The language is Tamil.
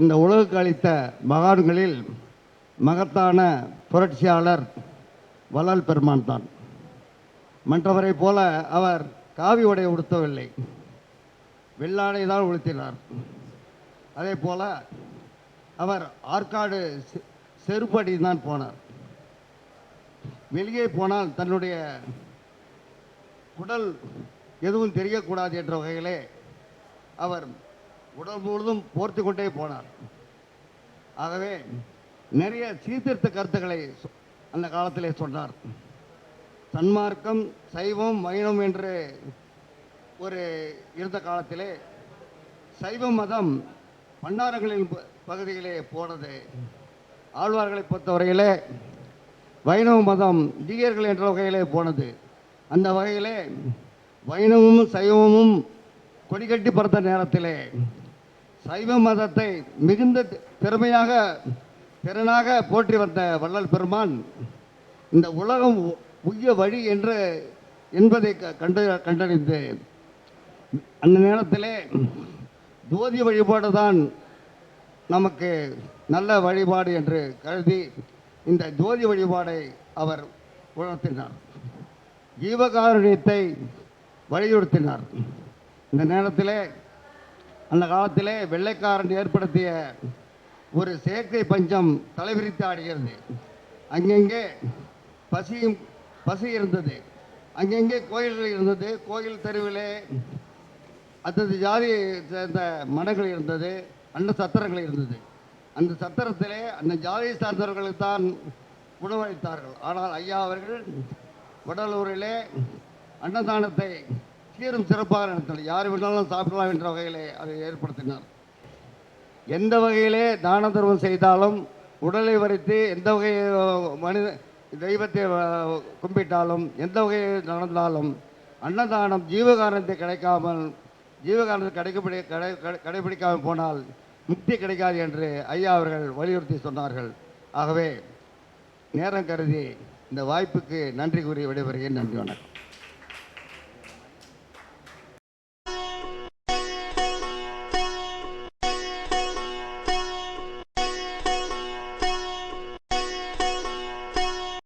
இந்த உலகுக்கு அளித்த மகான்களில் மகத்தான புரட்சியாளர் வள்ளல் பெருமான் தான். மற்றவரைப் போல அவர் காவி உடை உடுத்தவில்லை. வெள்ளாடை தான் உடுத்தினார். அதே போல அவர் ஆற்காடு செ- செருப்படி தான் போனார். வெளியே போனால் தன்னுடைய உடல் எதுவும் தெரியக்கூடாது என்ற வகையிலே அவர் உடல் முழுதும் போர்த்து கொண்டே போனார். ஆகவே நிறைய சீர்திருத்த கருத்துக்களை சொ- அந்த காலத்திலே சொன்னார். சன்மார்க்கம் சைவம் வைணம் என்று ஒரு இருந்த காலத்திலே சைவ மதம் பண்டாரங்களின் ப- பகுதியிலே போனது. ஆழ்வார்களை பொறுத்தவரையிலே வைணவ மதம் ஜீயர்கள் என்ற வகையிலே போனது. அந்த வகையிலே வைணவமும் சைவமும் கொடிகட்டி பறந்த நேரத்திலே சைவ மதத்தை மிகுந்த திறமையாக திறனாக போற்றி வந்த வள்ளல் பெருமான் இந்த உலகம் உ- உய்ய வழி என்று என்பதை க- கண்டு கண்டறிந்து அந்த நேரத்திலே ஜோதி வழிபாடு தான் நமக்கு நல்ல வழிபாடு என்று கருதி இந்த ஜோதி வழிபாடை அவர் உணர்த்தினார். ஜீவகாருண்யத்தை வலியுறுத்தினார். இந்த நேரத்திலே அந்த காலத்திலே வெள்ளைக்காரன் ஏற்படுத்திய ஒரு செயற்கை பஞ்சம் தலைவிரித்து ஆடுகிறது. அங்கங்கே பசியும் பசி இருந்தது. அங்கங்கே கோயில்கள் இருந்தது. கோயில் தெருவிலே அத்தது ஜாதியை சேர்ந்த மடங்கள் இருந்தது. அன்ன சத்திரங்கள் இருந்தது. அந்த சத்திரத்திலே அந்த ஜாதியை சார்ந்தவர்களுக்கு தான் உணவளித்தார்கள். ஆனால் ஐயா அவர்கள் வடலூரிலே அன்னதானத்தை சீரும் சிறப்பாக நடத்தினார் யார் வேணாலும் சாப்பிடலாம் என்ற வகையிலே அதை ஏற்படுத்தினார். எந்த வகையிலே தான தர்மம் செய்தாலும் உடலை வரைத்து எந்த வகை மனித தெய்வத்தை கும்பிட்டாலும் எந்த வகையில் நடந்தாலும் அன்னதானம் ஜீவகாரணத்தை கிடைக்காமல் ஜீவகாரணத்தை கடைபிடி கடை கடை- கடைபிடிக்காமல் போனால் முக்தி கிடைக்காது என்று ஐயா அவர்கள் வலியுறுத்தி சொன்னார்கள். ஆகவே நேரம் கருதி இந்த வாய்ப்புக்கு நன்றி கூறி விடைபெறுகிறேன். நன்றி வணக்கம்.